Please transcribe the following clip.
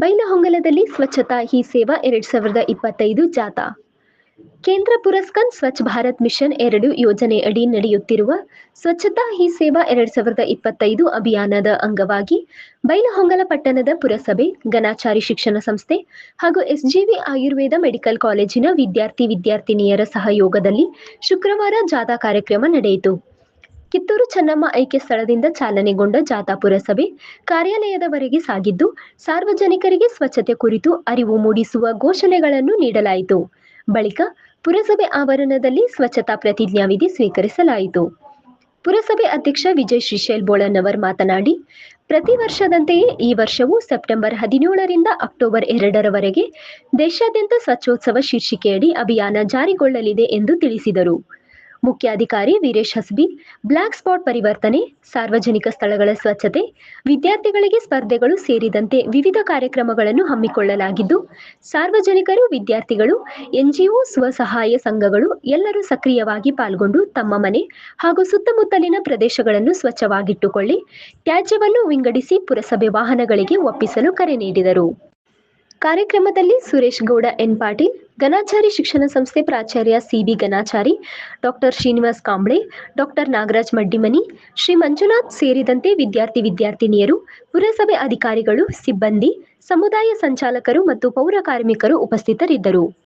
ಬೈಲಹೊಂಗಲದಲ್ಲಿ ಸ್ವಚ್ಛತಾ ಹಿ ಸೇವಾ ಎರಡ್ ಸಾವಿರದ ಇಪ್ಪತ್ತೈದು ಜಾಥಾ ಕೇಂದ್ರ ಪುರಸ್ಕನ್ ಸ್ವಚ್ಛ ಭಾರತ್ ಮಿಷನ್ ಎರಡು ಯೋಜನೆ ಅಡಿ ನಡೆಯುತ್ತಿರುವ ಸ್ವಚ್ಛತಾ ಹಿ ಸೇವಾ ಎರಡ್ ಸಾವಿರದ ಇಪ್ಪತ್ತೈದು ಅಭಿಯಾನದ ಅಂಗವಾಗಿ ಬೈಲಹೊಂಗಲ ಪಟ್ಟಣದ ಪುರಸಭೆ ಗಣಾಚಾರಿ ಶಿಕ್ಷಣ ಸಂಸ್ಥೆ ಹಾಗೂ ಎಸ್ಜಿವಿ ಆಯುರ್ವೇದ ಮೆಡಿಕಲ್ ಕಾಲೇಜಿನ ವಿದ್ಯಾರ್ಥಿ ವಿದ್ಯಾರ್ಥಿನಿಯರ ಸಹಯೋಗದಲ್ಲಿ ಶುಕ್ರವಾರ ಜಾಥಾ ಕಾರ್ಯಕ್ರಮ ನಡೆಯಿತು. ಕಿತ್ತೂರು ಚೆನ್ನಮ್ಮ ಐಕ್ಯ ಸ್ಥಳದಿಂದ ಚಾಲನೆಗೊಂಡ ಜಾಥಾ ಪುರಸಭೆ ಕಾರ್ಯಾಲಯದವರೆಗೆ ಸಾಗಿದ್ದು, ಸಾರ್ವಜನಿಕರಿಗೆ ಸ್ವಚ್ಛತೆ ಕುರಿತು ಅರಿವು ಮೂಡಿಸುವ ಘೋಷಣೆಗಳನ್ನು ನೀಡಲಾಯಿತು. ಬಳಿಕ ಪುರಸಭೆ ಆವರಣದಲ್ಲಿ ಸ್ವಚ್ಛತಾ ಪ್ರತಿಜ್ಞಾವಿಧಿ ಸ್ವೀಕರಿಸಲಾಯಿತು. ಪುರಸಭೆ ಅಧ್ಯಕ್ಷ ವಿಜಯ್ ಶ್ರೀಶೈಲ್ ಬೋಳನ್ನವರ್ ಮಾತನಾಡಿ, ಪ್ರತಿ ವರ್ಷದಂತೆಯೇ ಈ ವರ್ಷವೂ ಸೆಪ್ಟೆಂಬರ್ ಹದಿನೇಳರಿಂದ ಅಕ್ಟೋಬರ್ ಎರಡರವರೆಗೆ ದೇಶಾದ್ಯಂತ ಸ್ವಚ್ಛೋತ್ಸವ ಶೀರ್ಷಿಕೆಯಡಿ ಅಭಿಯಾನ ಜಾರಿಗೊಳ್ಳಲಿದೆ ಎಂದು ತಿಳಿಸಿದರು. ಮುಖ್ಯಾಧಿಕಾರಿ ವೀರೇಶ್ ಹಸ್ಬಿ, ಬ್ಲಾಕ್ ಸ್ಪಾಟ್ ಪರಿವರ್ತನೆ, ಸಾರ್ವಜನಿಕ ಸ್ಥಳಗಳ ಸ್ವಚ್ಛತೆ, ವಿದ್ಯಾರ್ಥಿಗಳಿಗೆ ಸ್ಪರ್ಧೆಗಳು ಸೇರಿದಂತೆ ವಿವಿಧ ಕಾರ್ಯಕ್ರಮಗಳನ್ನು ಹಮ್ಮಿಕೊಳ್ಳಲಾಗಿದ್ದು, ಸಾರ್ವಜನಿಕರು, ವಿದ್ಯಾರ್ಥಿಗಳು, ಎನ್ಜಿಒ ಸ್ವಸಹಾಯ ಸಂಘಗಳು ಎಲ್ಲರೂ ಸಕ್ರಿಯವಾಗಿ ಪಾಲ್ಗೊಂಡು ತಮ್ಮ ಮನೆ ಹಾಗೂ ಸುತ್ತಮುತ್ತಲಿನ ಪ್ರದೇಶಗಳನ್ನು ಸ್ವಚ್ಛವಾಗಿಟ್ಟುಕೊಳ್ಳಿ, ತ್ಯಾಜ್ಯವನ್ನು ವಿಂಗಡಿಸಿ ಪುರಸಭೆ ವಾಹನಗಳಿಗೆ ಒಪ್ಪಿಸಲು ಕರೆ ನೀಡಿದರು. ಕಾರ್ಯಕ್ರಮದಲ್ಲಿ ಸುರೇಶ್ ಗೌಡ, ಎನ್ ಪಾಟೀಲ್ ಗಣಾಚಾರಿ ಶಿಕ್ಷಣ ಸಂಸ್ಥೆ ಪ್ರಾಚಾರ್ಯ CB Ganachari doctor Srinivas Kamble, doctor Nagaraj Maddimani, Shri Manjunath ಸೇರಿದಂತೆ ವಿದ್ಯಾರ್ಥಿ ವಿದ್ಯಾರ್ಥಿನಿಯರು, ಪುರಸಭೆ ಅಧಿಕಾರಿಗಳು, ಸಿಬ್ಬಂದಿ, ಸಮುದಾಯ ಸಂಚಾಲಕರು ಮತ್ತು ಪೌರ ಕಾರ್ಮಿಕರು ಉಪಸ್ಥಿತರಿದ್ದರು.